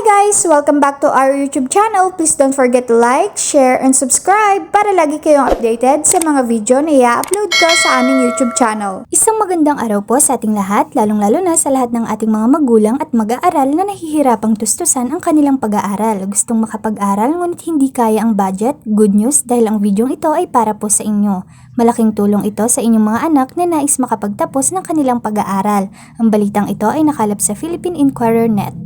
guys! Welcome back to our YouTube channel. Please don't forget to like, share, and subscribe para lagi kayong updated sa mga video na i-upload ko sa aming YouTube channel. Isang magandang araw po sa ating lahat, lalong-lalo na sa lahat ng ating mga magulang at mag-aaral na nahihirapang tustusan ang kanilang pag-aaral. Gustong makapag-aral ngunit hindi kaya ang budget? Good news dahil ang video ito ay para po sa inyo. Malaking tulong ito sa inyong mga anak na nais makapagtapos ng kanilang pag-aaral. Ang balitang ito ay nakalap sa Philippine Inquirer Net.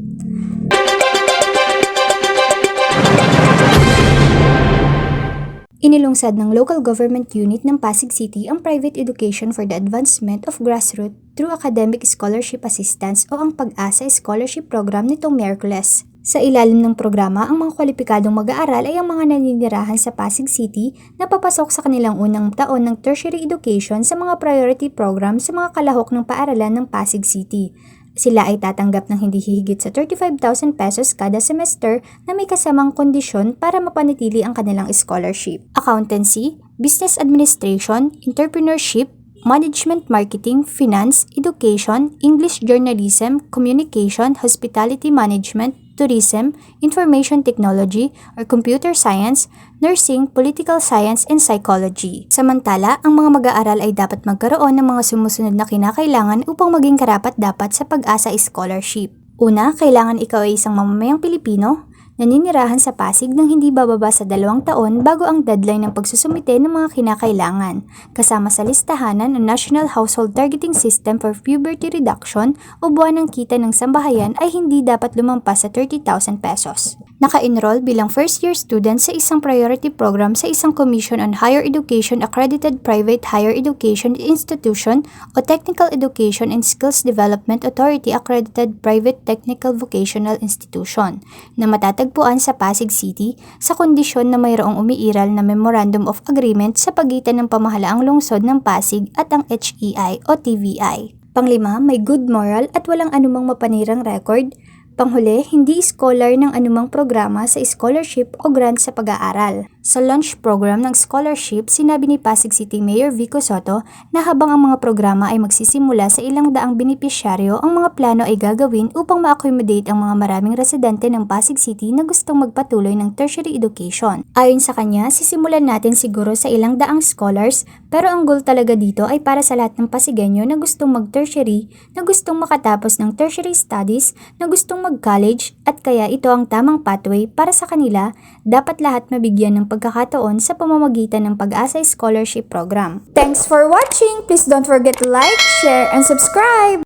Inilungsad ng local government unit ng Pasig City ang private education for the advancement of grassroots through academic scholarship assistance o ang Pag-asa Scholarship Program nitong Miyerkules. Sa ilalim ng programa, ang mga kwalipikadong mag-aaral ay ang mga naninirahan sa Pasig City na papasok sa kanilang unang taon ng tertiary education sa mga priority program sa mga kalahok ng paaralan ng Pasig City. Sila ay tatanggap ng hindi hihigit sa 35,000 pesos kada semester na may kasamang kondisyon para mapanatili ang kanilang scholarship. Accountancy, Business Administration, Entrepreneurship, Management Marketing, Finance, Education, English Journalism, Communication, Hospitality Management, Tourism, Information Technology, or Computer Science, Nursing, Political Science, and Psychology. Samantala, ang mga mag-aaral ay dapat magkaroon ng mga sumusunod na kinakailangan upang maging karapat-dapat sa pag-asa scholarship. Una, kailangan ikaw ay isang mamamayang Pilipino, naninirahan sa Pasig ng hindi bababa sa dalawang taon bago ang deadline ng pagsusumite ng mga kinakailangan, kasama sa listahanan ng National Household Targeting System for Puberty Reduction o buwan ng kita ng sambahayan ay hindi dapat lumampas sa 30,000 pesos. Naka-enroll bilang first-year student sa isang priority program sa isang Commission on Higher Education Accredited Private Higher Education Institution o Technical Education and Skills Development Authority Accredited Private Technical Vocational Institution na matatagpuan sa Pasig City sa kondisyon na mayroong umiiral na Memorandum of Agreement sa pagitan ng pamahalaang lungsod ng Pasig at ang HEI o TVI. Panglima, may good moral at walang anumang mapanirang record Panghuli, hindi scholar ng anumang programa sa scholarship o grant sa pag-aaral. Sa launch program ng scholarship, sinabi ni Pasig City Mayor Vico Soto na habang ang mga programa ay magsisimula sa ilang daang benepisyaryo, ang mga plano ay gagawin upang ma-accommodate ang mga maraming residente ng Pasig City na gustong magpatuloy ng tertiary education. Ayon sa kanya, sisimulan natin siguro sa ilang daang scholars, pero ang goal talaga dito ay para sa lahat ng Pasigenyo na gustong mag-tertiary, na gustong makatapos ng tertiary studies, na gustong mag-college, at kaya ito ang tamang pathway para sa kanila, dapat lahat mabigyan ng pagkakataon sa pamamagitan ng Pag-asa Scholarship Program. Thanks for watching! Please don't forget to like, share, and subscribe!